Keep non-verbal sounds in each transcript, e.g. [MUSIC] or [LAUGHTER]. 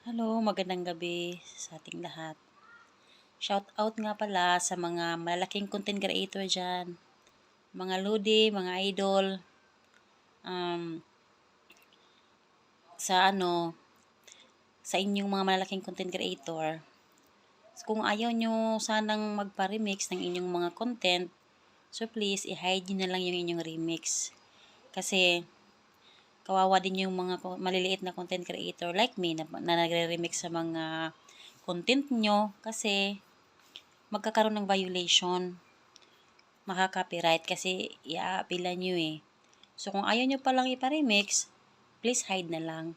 Hello, magandang gabi sa ating lahat. Shout out nga pala sa mga malalaking content creator dyan. Mga lodi, mga idol. Um, sa ano, sa inyong mga malalaking content creator. Kung ayaw nyo sanang magpa-remix ng inyong mga content, so please, i-hide nyo na lang yung inyong remix. Kasi, kawawa din yung mga maliliit na content creator like me na, na nagre-remix sa mga content nyo kasi magkakaroon ng violation makaka-copyright kasi i-appealan nyo eh. So kung ayaw nyo palang ipa-remix, please hide na lang.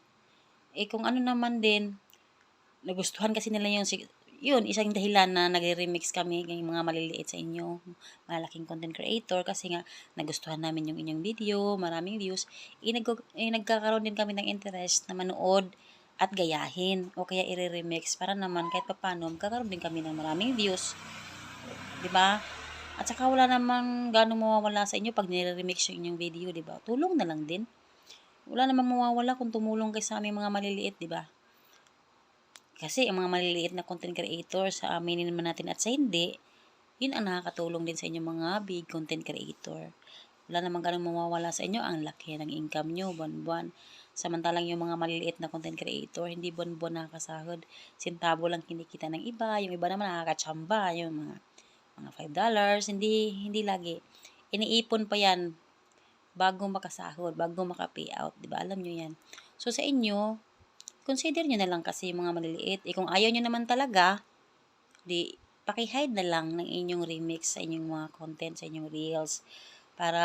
Eh kung ano naman din, nagustuhan kasi nila yung, yun, isang dahilan na nagre-remix kami ng mga maliliit sa inyo, malaking content creator kasi nga nagustuhan namin yung inyong video, maraming views, eh, nag- eh, nagkakaroon din kami ng interest na manood at gayahin o kaya i-remix para naman kahit papano magkakaroon din kami ng maraming views. ba? At saka wala namang ganong mawawala sa inyo pag nire-remix yung inyong video, ba? Tulong na lang din. Wala namang mawawala kung tumulong kayo sa aming mga maliliit, ba? Kasi ang mga maliliit na content creator sa aminin naman natin at sa hindi, yun ang nakakatulong din sa inyo mga big content creator. Wala namang ganong mawawala sa inyo, ang laki ng income nyo, buwan-buwan. Samantalang yung mga maliliit na content creator, hindi buwan-buwan nakakasahod. Sintabo lang kinikita ng iba, yung iba naman nakakatsamba, yung mga mga 5 dollars, hindi hindi lagi. Iniipon pa 'yan bago makasahod, bago maka-payout, 'di ba? Alam niyo 'yan. So sa inyo, consider niyo na lang kasi yung mga maliliit. Eh kung ayaw niyo naman talaga, di paki-hide na lang ng inyong remix sa inyong mga content, sa inyong reels para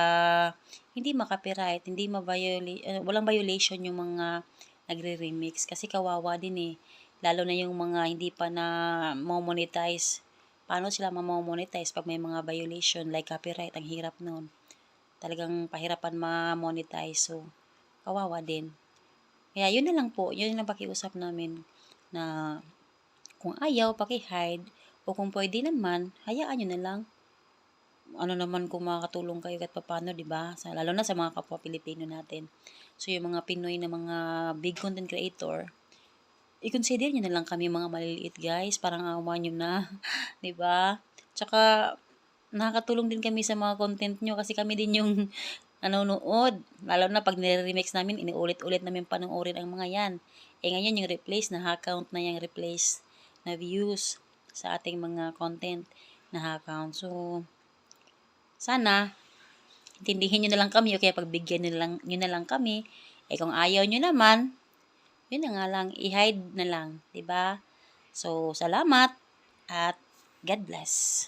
hindi makapiright, hindi ma-violate, uh, walang violation yung mga nagre-remix kasi kawawa din eh. Lalo na yung mga hindi pa na monetize paano sila ma-monetize pag may mga violation like copyright, ang hirap nun. Talagang pahirapan ma-monetize, so kawawa din. Kaya yun na lang po, yun ang pakiusap namin na kung ayaw, paki-hide, o kung pwede naman, hayaan nyo na lang. Ano naman kung makakatulong kayo kahit papano, di ba? Sa, lalo na sa mga kapwa Pilipino natin. So, yung mga Pinoy na mga big content creator, i-consider nyo na lang kami mga maliliit guys, parang awa nyo na, [LAUGHS] 'di ba? Tsaka nakakatulong din kami sa mga content nyo kasi kami din yung nanonood. Lalo na pag nire-remix namin, iniulit-ulit namin panoorin ang mga yan. Eh ngayon yung replace na account na yung replace na views sa ating mga content na account. So, sana intindihin nyo na lang kami o kaya pagbigyan nyo na lang, nyo na lang kami. Eh kung ayaw nyo naman, yun na nga lang, i-hide na lang, ba? So, salamat at God bless.